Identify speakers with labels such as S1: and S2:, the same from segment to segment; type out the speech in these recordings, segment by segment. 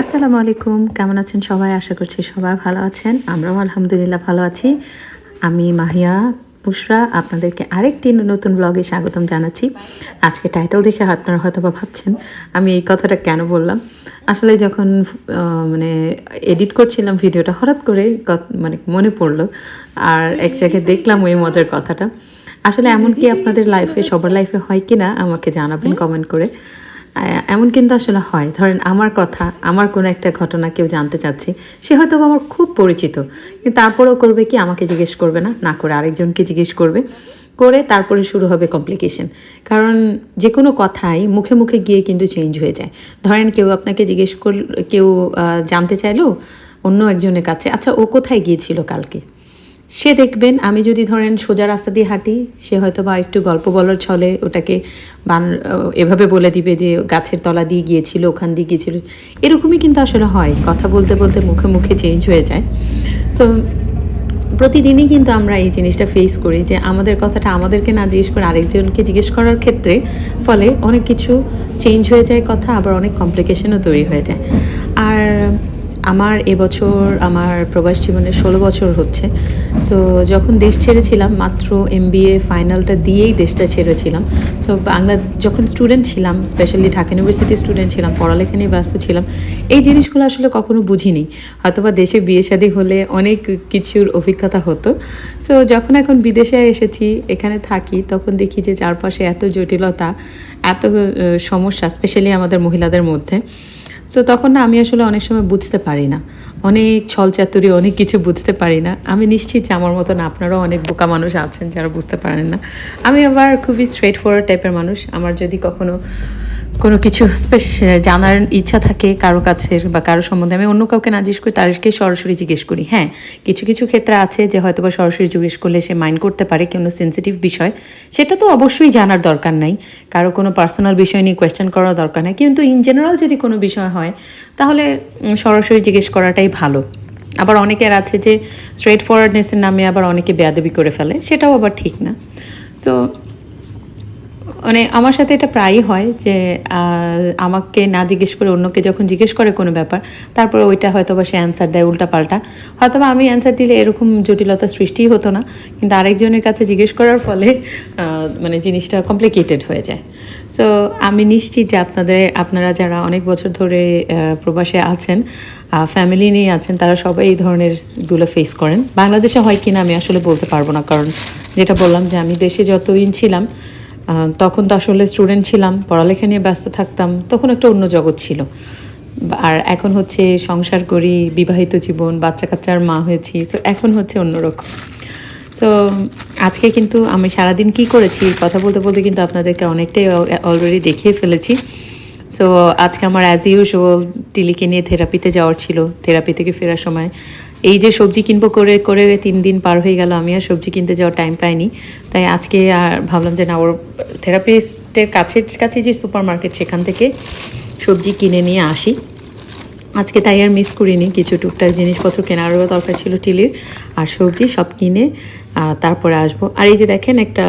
S1: আসসালামু আলাইকুম কেমন আছেন সবাই? আশা করছি সবাই ভালো আছেন। আমরাও আলহামদুলিল্লাহ ভালো আছি। আমি মাহিয়া বুশরা আপনাদেরকে আরেকটি নতুন ব্লগে স্বাগতম জানাচ্ছি। আজকে টাইটেল দেখে আপনারা হয়তো বা ভাবছেন আমি এই কথাটা কেন বললাম? আসলে যখন মানে এডিট করছিলাম ভিডিওটা হঠাৎ করে মানে মনে পড়ল আর এক জায়গায় দেখলাম ওই মজার কথাটা। আসলে এমন কি আপনাদের লাইফে সবার লাইফে হয় কি না আমাকে জানাবেন কমেন্ট করে। এমন কিন্তু আসলে হয়। ধরেন আমার কথা, আমার কোনো একটা ঘটনা কেউ জানতে চাচ্ছে, সে হয়তো আমার খুব পরিচিত। কিন্তু তারপরেও করবে কি? আমাকে জিজ্ঞেস করবে না। না করে আরেকজনকে জিজ্ঞেস করবে। করে তারপরে শুরু হবে কমপ্লিকেশন কারণ যে কোনো কথাই মুখে মুখে গিয়ে কিন্তু চেঞ্জ হয়ে যায়। ধরেন কেউ আপনাকে জিজ্ঞেস কর কেউ জানতে চাইলো, অন্য একজনের কাছে আচ্ছা ও কোথায় গিয়েছিল কালকে? সে দেখবেন, আমি যদি ধরেন সোজা রাস্তা দিয়ে হাঁটি, সে হয়তো বা একটু গল্প বলার ছলে ওটাকে বান এভাবে বলে দিবে যে গাছের তলা দিয়ে গিয়েছিল, ওখান দিয়ে গিয়েছিল। এরকমই কিন্তু আসলে হয়। কথা বলতে বলতে মুখে মুখে চেঞ্জ হয়ে যায়। সো প্রতিদিনই কিন্তু আমরা এই জিনিসটা ফেস করি যে আমাদের কথাটা আমাদেরকে না জিজ্ঞেস করে আরেকজনকে জিজ্ঞেস করার ক্ষেত্রে ফলে অনেক কিছু চেঞ্জ হয়ে যায় কথা, আবার অনেক কমপ্লিকেশনও তৈরি হয়ে যায়। আর আমার এবছর আমার প্রবাস জীবনে ষোলো বছর হচ্ছে। সো যখন দেশ ছেড়েছিলাম, মাত্র এম ফাইনালটা দিয়েই দেশটা ছেড়েছিলাম। সো বাংলা যখন স্টুডেন্ট ছিলাম স্পেশালি ঢাকা ইউনিভার্সিটির স্টুডেন্ট ছিলাম, পড়ালেখা নিয়ে ব্যস্ত ছিলাম, এই জিনিসগুলো আসলে কখনো বুঝিনি। হয়তোবা দেশে বিয়ে শাদী হলে অনেক কিছুর অভিজ্ঞতা হতো। সো যখন এখন বিদেশে এসেছি, এখানে থাকি, তখন দেখি যে চারপাশে এত জটিলতা, এত সমস্যা স্পেশালি আমাদের মহিলাদের মধ্যে। সো তখন না আমি আসলে অনেক সময় বুঝতে পারি না। অনেক ছল চাতুরি, অনেক কিছু বুঝতে পারি না। আমি নিশ্চিত যে আমার মতন আপনারাও অনেক বোকা মানুষ আছেন যারা বুঝতে পারেন না। আমি আবার খুবই স্ট্রেট ফরওয়ার্ড টাইপের মানুষ। আমার যদি কখনো কোনো কিছু জানার ইচ্ছা থাকে কারও কাছে বা কারও সম্বন্ধে, আমি অন্য কাউকে না জিজ্ঞেস করি, তাদেরকে সরাসরি জিজ্ঞেস করি। হ্যাঁ কিছু কিছু ক্ষেত্রে আছে যে হয়তো বা সরাসরি জিজ্ঞেস করলে সে মাইন্ড করতে পারে, কোনো সেন্সিটিভ বিষয়। সেটা তো অবশ্যই জানার দরকার নাই। কারও কোনো পার্সোনাল বিষয় নিয়ে কোয়েশ্চেন করার দরকার নাই। কিন্তু ইন জেনারেল যদি কোনো বিষয় হয়, তাহলে সরাসরি জিজ্ঞেস করাটাই ভালো। আবার অনেকের আছে যে স্ট্রেট ফরওয়ার্ডনেসের নামে আবার অনেকে বেয়াদবি করে ফেলে, সেটাও আবার ঠিক না। সো মানে আমার সাথে এটা প্রায়ই হয় যে আমাকে না জিজ্ঞেস করে অন্যকে যখন জিজ্ঞেস করে কোনো ব্যাপার, তারপরে ওইটা হয়তো বা সে অ্যান্সার দেয় উল্টা পাল্টা হয়তো বা আমি অ্যান্সার দিলে এরকম জটিলতা সৃষ্টিই হতো না, কিন্তু আরেকজনের কাছে জিজ্ঞেস করার ফলে মানে জিনিসটা কমপ্লিকেটেড হয়ে যায়। সো আমি নিশ্চিত যে আপনাদের, আপনারা যারা অনেক বছর ধরে প্রবাসে আছেন ফ্যামিলি নিয়ে আছেন, তারা সবাই এই ধরনেরগুলো ফেস করেন। বাংলাদেশে হয় কিনা আমি আসলে বলতে পারব না, কারণ যেটা বললাম যে আমি দেশে যতদিন ছিলাম তখন তো আসলে স্টুডেন্ট ছিলাম, পড়ালেখা নিয়ে ব্যস্ত থাকতাম, তখন একটা অন্য জগৎ ছিল। আর এখন হচ্ছে সংসার করি, বিবাহিত জীবন বাচ্চা কাচ্চার মা হয়েছি সো এখন হচ্ছে অন্যরকম। সো আজকে কিন্তু আমি সারাদিন কি করেছি, কথা বলতে বলতে কিন্তু আপনাদেরকে অনেকটাই অলরেডি দেখিয়ে ফেলেছি। সো আজকে আমার অ্যাজ ইউজুয়াল তিলিকে নিয়ে থেরাপিতে যাওয়ার ছিল থেরাপি থেকে ফেরার সময়। এই যে সবজি কিনবো করে করে তিন দিন পার হয়ে গেল, আমি আর সবজি কিনতে যাওয়ার টাইম পাইনি। তাই আজকে আর ভাবলাম যে না, ওর থেরাপিস্টের কাছের কাছে যে সুপার মার্কেট সেখান থেকে সবজি কিনে নিয়ে আসি। আজকে তাই আর মিস করিনি। কিছু টুকটাক জিনিসপত্র কেনারও দরকার ছিল টিলির। আর সবজি সব কিনে তারপরে আসব। আর এই যে দেখেন একটা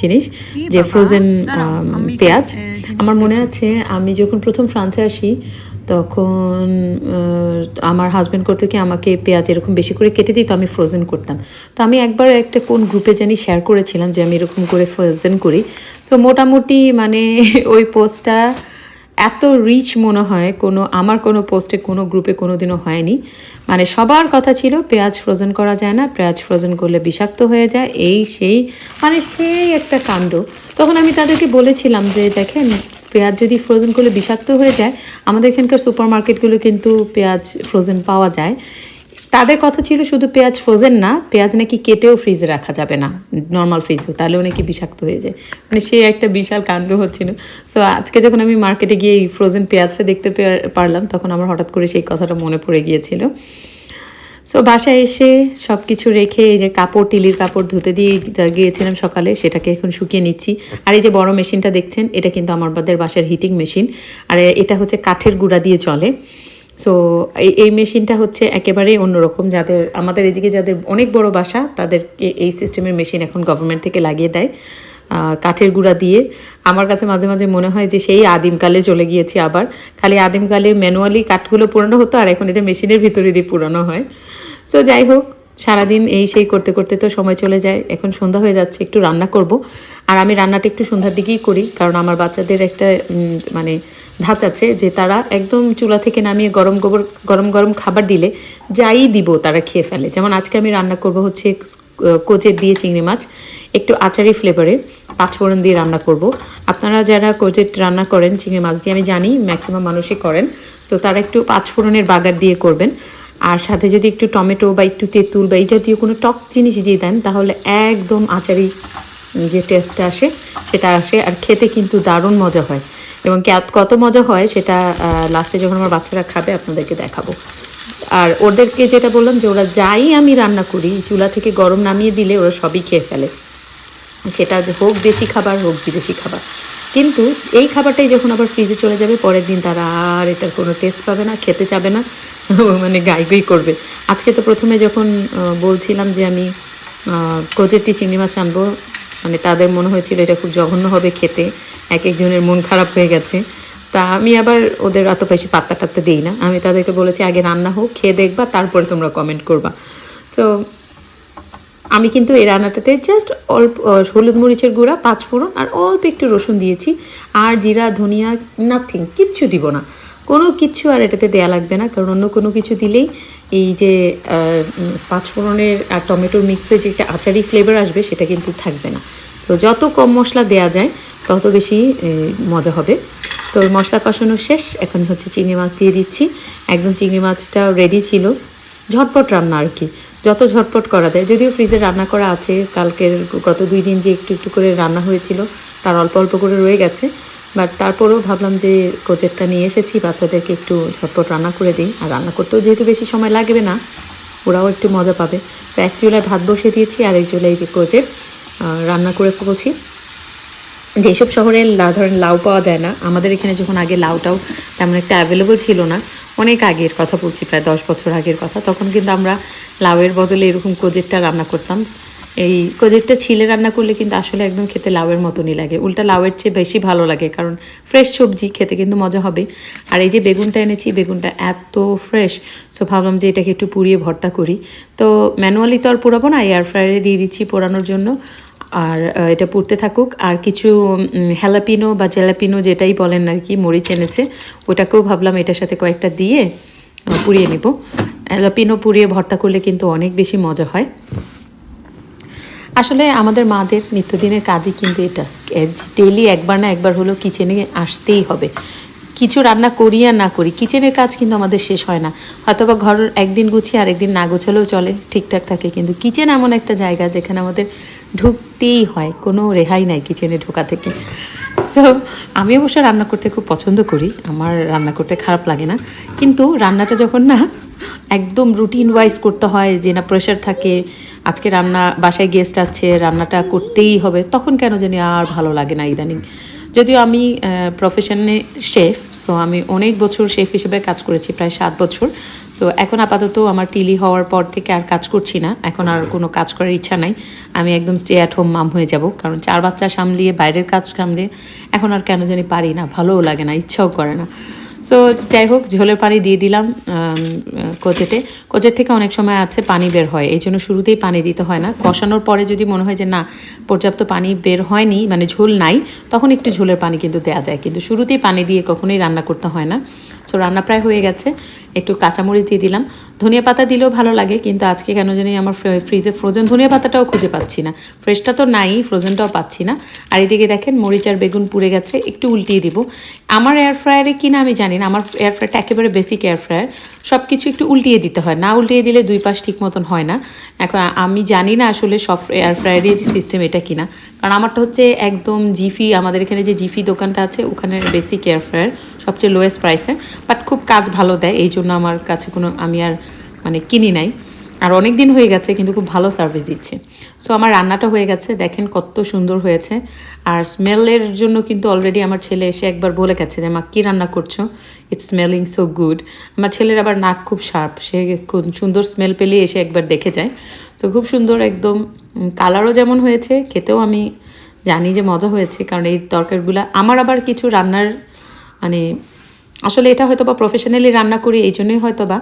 S1: জিনিস যে ফ্রোজেন পেঁয়াজ। আমার মনে আছে আমি যখন প্রথম ফ্রান্সে আসি তখন আমার হাজব্যান্ড করতো কি আমাকে পেঁয়াজ এরকম বেশি করে কেটে দিত আমি ফ্রোজেন করতাম। তো আমি একবার একটা কোন গ্রুপে জানি শেয়ার করেছিলাম যে আমি এরকম করে ফ্রোজেন করি। সো মোটামুটি মানে ওই পোস্টটা এত রিচ মনে হয়, কোনো, আমার কোনো পোস্টে কোনো গ্রুপে কোনো দিনও হয়নি। মানে সবার কথা ছিল, পেঁয়াজ ফ্রোজেন করা যায় না, পেঁয়াজ ফ্রোজেন করলে বিষাক্ত হয়ে যায়, এই সেই মানে সেই একটা কাণ্ড। তখন আমি তাদেরকে বলেছিলাম যে, দেখেন, পেঁয়াজ যদি ফ্রোজেন করলে বিষাক্ত হয়ে যায়, আমাদের এখানকার সুপার মার্কেটগুলো কিন্তু পেঁয়াজ ফ্রোজেন পাওয়া যায়। তাদের কথা ছিল শুধু পেঁয়াজ ফ্রোজেন না, পেঁয়াজ নাকি কেটেও ফ্রিজে রাখা যাবে না নর্মাল ফ্রিজেও তাহলেও নাকি বিষাক্ত হয়ে যায়। মানে সে একটা বিশাল কাণ্ড হচ্ছিল। সো আজকে যখন আমি মার্কেটে গিয়ে এই ফ্রোজেন পেঁয়াজটা দেখতে পারলাম, তখন আমার হঠাৎ করে সেই কথাটা মনে পড়ে গিয়েছিল। সো বাসায় এসে সব কিছু রেখে এই যে কাপড় টিলির কাপড় ধুতে দিয়ে গিয়েছিলাম সকালে, সেটাকে এখন শুকিয়ে নিচ্ছি। আর এই যে বড় মেশিনটা দেখছেন, এটা কিন্তু আমার বাদের বাসার হিটিং মেশিন আর এটা হচ্ছে কাঠের গুঁড়া দিয়ে চলে। সো এই মেশিনটা হচ্ছে একেবারেই অন্যরকম যাদের, আমাদের এদিকে যাদের অনেক বড় বাসা, তাদেরকে এই সিস্টেমের মেশিন এখন গভর্নমেন্ট থেকে লাগিয়ে দেয় কাঠের গুঁড়া দিয়ে। আমার কাছে মাঝে মাঝে মনে হয় যে সেই আদিমকালে চলে গিয়েছি আবার। খালি আদিমকালে ম্যানুয়ালি কাঠগুলো পুরানো হতো আর এখন এটা মেশিনের ভিতরে দিয়ে পুরানো হয়। সো যাই হোক সারাদিন এই সেই করতে করতে তো সময় চলে যায়। এখন সন্ধ্যা হয়ে যাচ্ছে, একটু রান্না করব। আর আমি রান্নাটা একটু সন্ধ্যার দিকেই করি, কারণ আমার বাচ্চাদের একটা মানে ধাঁচ আছে যে তারা একদম চুলা থেকে নামিয়ে গরম গোবর, গরম গরম খাবার দিলে যাই দিব তারা খেয়ে ফেলে। যেমন আজকে আমি রান্না করব হচ্ছে কোচের দিয়ে চিংড়ি মাছ, একটু আচারি ফ্লেভারে পাঁচফোড়ন দিয়ে রান্না করব। আপনারা যারা কোচের রান্না করেন, চিংড়ি মাছ দিয়ে আমি জানি ম্যাক্সিমাম মানুষই করেন। সো তারা একটু পাঁচফোড়নের বাগার দিয়ে করবেন। আর সাথে যদি একটু টমেটো বা একটু তেঁতুল বা এই জাতীয় কোনো টক জিনিস দিয়ে দেন, তাহলে একদম আচারি যে টেস্টটা আসে, সেটা আসে আর খেতে কিন্তু দারুণ মজা হয়। এবং কত মজা হয় সেটা লাস্টে যখন আমার বাচ্চারা খাবে, আপনাদেরকে দেখাবো। আর ওদেরকে যেটা বললাম যে ওরা যাই আমি রান্না করি, চুলা থেকে গরম নামিয়ে দিলে ওরা সবই খেয়ে ফেলে। সেটা হোক দেশি খাবার, হোক বিদেশি খাবার। কিন্তু এই খাবারটাই যখন আবার ফ্রিজে চলে যাবে, পরের দিন তারা আর এটার কোনো টেস্ট পাবে না, খেতে চাবে না মানে গাইগুই করবে। আজকে তো প্রথমে যখন বলছিলাম যে আমি কোজেতি চিংড়ি মাছ আনব মানে তাদের মনে হয়েছিল এটা খুব জঘন্য হবে খেতে, এক একজনের মন খারাপ হয়ে গেছে। তা আমি আবার ওদের অত বেশি পাত্তা টাত্তা দিই না। আমি তাদেরকে বলেছি, আগে রান্না হোক, খেয়ে দেখবা, তারপরে তোমরা কমেন্ট করবা। তো আমি কিন্তু এই রান্নাটাতে জাস্ট অল্প হলুদ মরিচের গুঁড়া পাঁচ ফোড়ন আর অল্প একটু রসুন দিয়েছি। আর জিরা ধনিয়া নাথিং কিচ্ছু দিব না। কোনো কিচ্ছু আর এটাতে দেয়া লাগবে না কারণ অন্য কোনো কিছু দিলেই এই যে আহ, উম, পাঁচ ফোড়নের আর টমেটোর মিক্স হয়ে যে একটা আচারি ফ্লেভার আসবে সেটা কিন্তু থাকবে না। সো যত কম মশলা দেয়া যায় তত বেশি মজা হবে। সো মশলা কষানো শেষ এখন হচ্ছে চিংড়ি মাছ দিয়ে দিচ্ছি। একদম চিংড়ি মাছটা রেডি ছিল। ঝটপট রান্না আর কি। যত ঝটপট করা যায়, যদিও ফ্রিজে রান্না করা আছে, কালকের গত দুই দিন যে একটু একটু করে রান্না হয়েছিল, তার অল্প অল্প করে রয়ে গেছে বাট তারপরেও ভাবলাম যে কোচেরটা নিয়ে এসেছি, বাচ্চাদেরকে একটু ঝটপট রান্না করে দিই, আর রান্না করতেও যেহেতু বেশি সময় লাগবে না, ওরাও একটু মজা পাবে। তো এক চুলায় ভাত বসিয়ে দিয়েছি, আর এক চুলায় যে কোচের রান্না করে ফেলছি। যেসব শহরে ধরেন লাউ পাওয়া যায় না, আমাদের এখানে যখন আগে লাউটাও তেমন একটা অ্যাভেলেবল ছিল না অনেক আগের কথা বলছি, প্রায় দশ বছর আগের কথা। তখন কিন্তু আমরা লাউয়ের বদলে এরকম কোজেরটা রান্না করতাম। এই কোজেরটা ছিলে রান্না করলে কিন্তু আসলে একদম খেতে লাউয়ের মতনই লাগে। উল্টা লাউয়ের চেয়ে বেশি ভালো লাগে, কারণ ফ্রেশ সবজি, খেতে কিন্তু মজা হবে। আর এই যে বেগুনটা এনেছি, বেগুনটা এত ফ্রেশ সো ভাবলাম যে এটাকে একটু পুড়িয়ে ভর্তা করি। তো ম্যানুয়ালি তো আর পোড়াবো না এয়ার ফ্রায়ারে দিয়ে দিচ্ছি পোড়ানোর জন্য। আর এটা পুড়তে থাকুক। আর কিছু হ্যালাপিনো বা জেলাপিনো যেটাই বলেন আর কি, মরিচ এনেছে, ওটাকেও ভাবলাম এটার সাথে কয়েকটা দিয়ে পুড়িয়ে নিব। হ্যালাপিনো পুড়িয়ে ভর্তা করলে কিন্তু অনেক বেশি মজা হয়। আসলে আমাদের মাদের নিত্যদিনের কাজই কিন্তু এটা। ডেইলি একবার না একবার হলেও কিচেনে আসতেই হবে। কিছু রান্না করি আর না করি, কিচেনের কাজ কিন্তু আমাদের শেষ হয় না। হয়তোবা ঘর একদিন গুছিয়ে আরেকদিন না গোছালেও চলে, ঠিকঠাক থাকে। কিন্তু কিচেন এমন একটা জায়গা যেখানে আমাদের ঢুকতেই হয়, কোনো রেহাই নাই কিচেনে ঢোকা থেকে। সো আমি অবশ্য রান্না করতে খুব পছন্দ করি, আমার রান্না করতে খারাপ লাগে না, কিন্তু রান্নাটা যখন না একদম রুটিন ওয়াইজ করতে হয়, যে না প্রেশার থাকে, আজকে রান্না, বাসায় গেস্ট আছে রান্নাটা করতেই হবে, তখন কেন জানি আর ভালো লাগে না ইদানিং। যদিও আমি প্রফেশনে শেফ সো আমি অনেক বছর শেফ হিসেবে কাজ করেছি, প্রায় সাত বছর। সো এখন আপাতত আমার টিলি হওয়ার পর থেকে আর কাজ করছি না, এখন আর কোনো কাজ করার ইচ্ছা নাই। আমি একদম স্টে অ্যাট হোম মাম হয়ে যাব, কারণ চার বাচ্চা সামলিয়ে, বাইরের কাজ সামলিয়ে, এখন আর কেন জানি পারি না, ভালোও লাগে না, ইচ্ছাও করে না। সো যাই হোক ঝোলের পানি দিয়ে দিলাম কোচেতে। কোচের থেকে অনেক সময় আছে পানি বের হয়, এই জন্য শুরুতেই পানি দিতে হয় না। কষানোর পরে যদি মনে হয় যে, না, পর্যাপ্ত পানি বের হয়নি মানে ঝোল নাই, তখন একটু ঝোলের পানি কিন্তু দেওয়া যায়। কিন্তু শুরুতেই পানি দিয়ে কখনোই রান্না করতে হয় না। সো রান্না প্রায় হয়ে গেছে। একটু কাঁচামরিচ দিয়ে দিলাম। ধনিয়া পাতা দিলেও ভালো লাগে, কিন্তু আজকে কেন জানি আমার ফ্রিজে ফ্রোজেন ধনিয়া পাতাটাও খুঁজে পাচ্ছি না। ফ্রেশটা তো নাই ফ্রোজেনটাও পাচ্ছি না। আর এদিকে দেখেন, মরিচ আর বেগুন পুড়ে গেছে, একটু উল্টিয়ে দিব। আমার এয়ার ফ্রায়ারে কিনা আমি জানি না, আমার এয়ার ফ্রায়ারটা একেবারে বেসিক এয়ার ফ্রায়ার সব কিছু একটু উল্টিয়ে দিতে হয়, না উল্টিয়ে দিলে দুই পাশ ঠিক মতন হয় না। এখন আমি জানি না আসলে সব এয়ার ফ্রায়ারের সিস্টেম এটা কিনা। কারণ আমারটা হচ্ছে একদম জিফি আমাদের এখানে যে জিফি দোকানটা আছে, ওখানে বেসিক এয়ার ফ্রায়ার সবচেয়ে লোয়েস্ট প্রাইসে বাট খুব কাজ ভালো দেয়, এই জন্য আমার কাছে কোনো, আমি আর মানে কিনি নাই। আর অনেক দিন হয়ে গেছে, কিন্তু খুব ভালো সার্ভিস দিচ্ছে। সো আমার রান্নাটা হয়ে গেছে, দেখেন কত সুন্দর হয়েছে। আর স্মেলের জন্য কিন্তু অলরেডি আমার ছেলে এসে একবার বলে গেছে যে, মা, কী রান্না করছ? ইটস স্মেলিং সো গুড আমার ছেলের আবার নাক খুব শার্প সে খুব সুন্দর স্মেল পেলেই এসে একবার দেখে যায়। তো খুব সুন্দর একদম কালারও যেমন হয়েছে, খেতেও আমি জানি যে মজা হয়েছে, কারণ এই তরকারিগুলো, আমার আবার কিছু রান্নার মানে আসলে এটা হয়তো বা প্রফেশনালি রান্না করি এই জন্যই হয়তো বা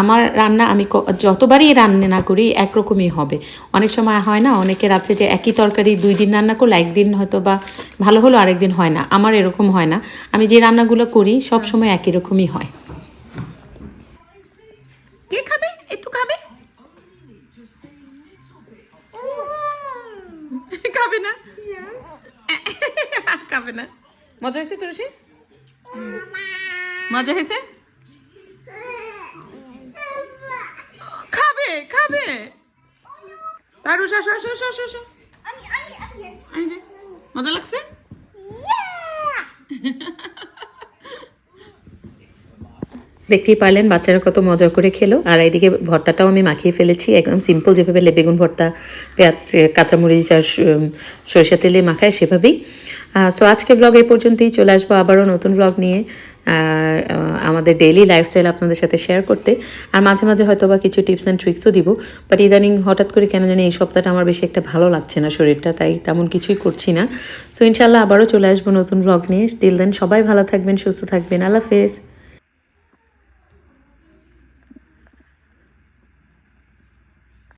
S1: আমার রান্না আমি যতবারই রান্না না করি একরকমই হবে। অনেক সময় হয় না অনেকের আছে যে একই তরকারি দুই দিন রান্না করলে একদিন হয়তো বা ভালো হলো আরেকদিন হয় না। আমার এরকম হয় না। আমি যে রান্নাগুলো করি সব সময় একই রকমই হয়। কে খাবে? একটু খাবে? খাবে না? খাবে না। মজা হয়েছে তুলসী মজা হয়েছে? খাবে খাবে। তারু, শো শো শো শো শো এই যে, মজা লাগছে? দেখতেই পারলেন, বাচ্চারা কত মজা করে খেলো। আর এইদিকে ভর্তাটাও আমি মাখিয়ে ফেলেছি। একদম সিম্পল যেভাবে লেবেগুন ভর্তা, পেঁয়াজ কাঁচামরিচ আর সরিষা তেলে মাখায় সেভাবেই। সো আজকে ব্লগ এই পর্যন্তই। চলে আসব আবারও নতুন ব্লগ নিয়ে। আর আমাদের ডেইলি লাইফস্টাইল আপনাদের সাথে শেয়ার করতে। আর মাঝে মাঝে হয়তো বা কিছু টিপস অ্যান্ড ট্রিক্সও দিব। বাট ইদানিং হঠাৎ করে কেন জানি এই সপ্তাহটা আমার বেশি একটা ভালো লাগছে না শরীরটা, তাই তেমন কিছুই করছি না। সো ইনশাল্লাহ আবারও চলে আসব নতুন ব্লগ নিয়ে। টিল দেন সবাই ভালো থাকবেন, সুস্থ থাকবেন। আল্লাহ হাফেজ।